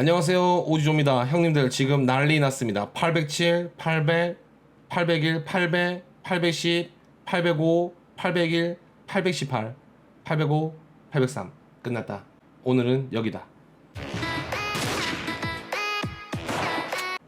안녕하세요. 오지조입니다. 형님들 지금 난리 났습니다. 807 800 801 800 810 805 801 818 805 803 끝났다. 오늘은 여기다.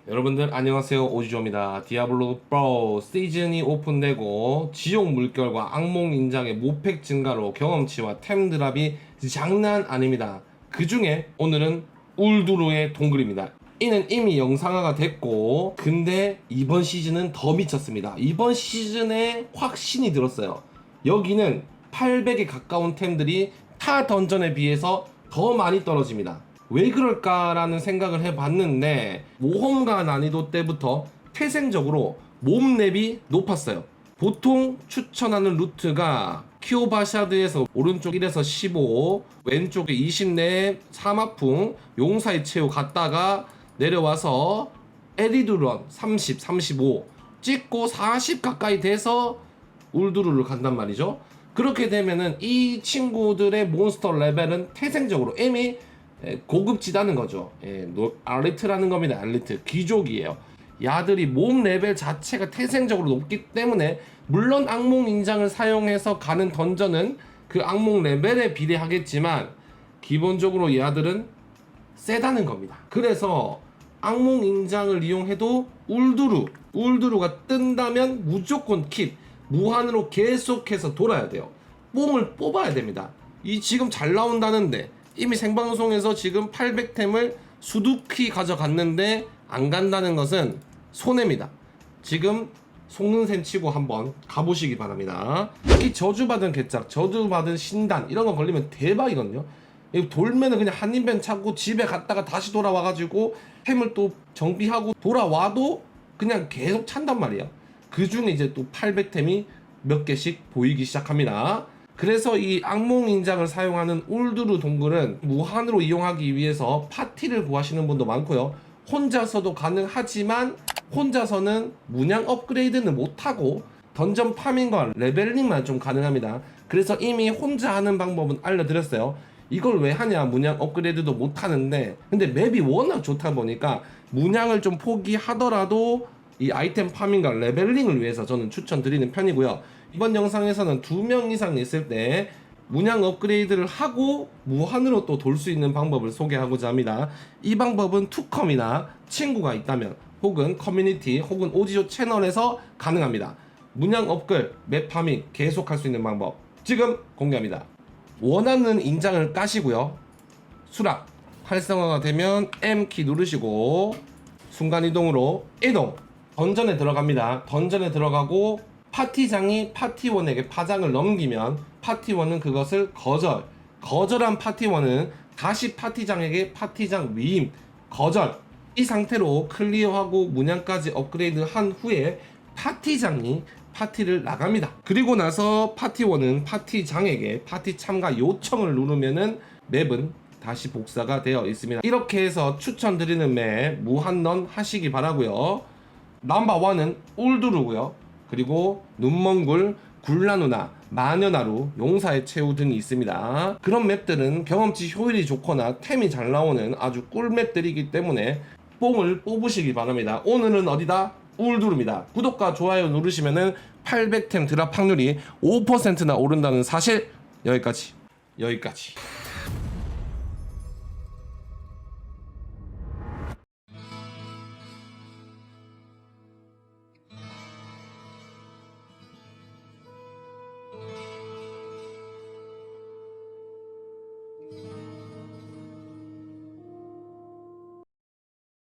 여러분들 안녕하세요. 오지조입니다. 디아블로 프로 시즌이 오픈되고 지옥 물결과 악몽 인장의 모팩 증가로 경험치와 템 드랍이 장난 아닙니다. 그 중에 오늘은 울두루의 동굴입니다 이는 이미 영상화가 됐고 근데 이번 시즌은 더 미쳤습니다 이번 시즌에 확 신이 들었어요 여기는 800에 가까운 템들이 타 던전에 비해서 더 많이 떨어집니다. 왜 그럴까라는 생각을 해봤는데 모험가 난이도 때부터 태생적으로 몸 랩이 높았어요. 보통 추천하는 루트가 키오바샤드에서 오른쪽 1에서 15, 왼쪽에 20내 사마풍, 용사의 채우 갔다가 내려와서 에리두런 30, 35 찍고 40 가까이 돼서 울두루를 간단 말이죠. 그렇게 되면은 이 친구들의 몬스터 레벨은 태생적으로 이미 에, 고급지다는 거죠. 예, 노- 알리트라는 겁니다. 알리트 귀족이에요. 야들이 몸 레벨 자체가 태생적으로 높기 때문에 물론 악몽 인장을 사용해서 가는 던전은 그 악몽 레벨에 비례하겠지만 기본적으로 야들은 세다는 겁니다. 그래서 악몽 인장을 이용해도 울두루, 울두루가 뜬다면 무조건 kit, 무한으로 계속해서 돌아야 돼요. 뽕을 뽑아야 됩니다. 이 지금 잘 나온다는데 이미 생방송에서 지금 800템을 수두키 가져갔는데 안 간다는 것은 손해입니다. 지금 속는 셈 치고 한번 가보시기 바랍니다. 특히 저주받은 개짝, 저주받은 신단 이런 거 걸리면 대박이거든요. 이거 돌면은 그냥 한 입만 차고 집에 갔다가 다시 돌아와가지고 햄을 또 정비하고 돌아와도 그냥 계속 찬단 말이야. 그 중에 이제 또 800템이 몇 개씩 보이기 시작합니다. 그래서 이 악몽 인장을 사용하는 울두루 동굴은 무한으로 이용하기 위해서 파티를 구하시는 분도 많고요. 혼자서도 가능하지만 혼자서는 문양 업그레이드는 못하고 던전 파밍과 레벨링만 좀 가능합니다. 그래서 이미 혼자 하는 방법은 알려드렸어요. 이걸 왜 하냐 문양 업그레이드도 못하는데 근데 맵이 워낙 좋다 보니까 문양을 좀 포기하더라도 이 아이템 파밍과 레벨링을 위해서 저는 추천드리는 편이고요. 이번 영상에서는 두 명 이상 있을 때 문양 업그레이드를 하고 무한으로 또 돌 수 있는 방법을 소개하고자 합니다. 이 방법은 투컴이나 친구가 있다면 혹은 커뮤니티 혹은 오디오 채널에서 가능합니다. 문양 업글, 맵 파밍 계속 할 수 있는 방법 지금 공개합니다. 원하는 인장을 까시고요. 수락 활성화가 되면 M키 누르시고 순간 이동으로 이동 던전에 들어갑니다. 던전에 들어가고 파티장이 파티원에게 파장을 넘기면 파티원은 그것을 거절 거절한 파티원은 다시 파티장에게 파티장 위임 거절 이 상태로 클리어하고 문양까지 업그레이드 한 후에 파티장이 파티를 나갑니다. 그리고 나서 파티원은 파티장에게 파티 참가 요청을 누르면은 맵은 다시 복사가 되어 있습니다. 이렇게 해서 추천드리는 맵 무한런 하시기 바라고요. 넘버원은 울두루고요. 그리고 눈먼굴, 굴라누나, 마녀나루, 용사의 최후 등이 있습니다. 그런 맵들은 경험치 효율이 좋거나 템이 잘 나오는 아주 꿀 맵들이기 때문에 뽕을 뽑으시기 바랍니다. 오늘은 어디다? 울두루입니다. 구독과 좋아요 누르시면은 800템 드랍 확률이 5%나 오른다는 사실 여기까지 여기까지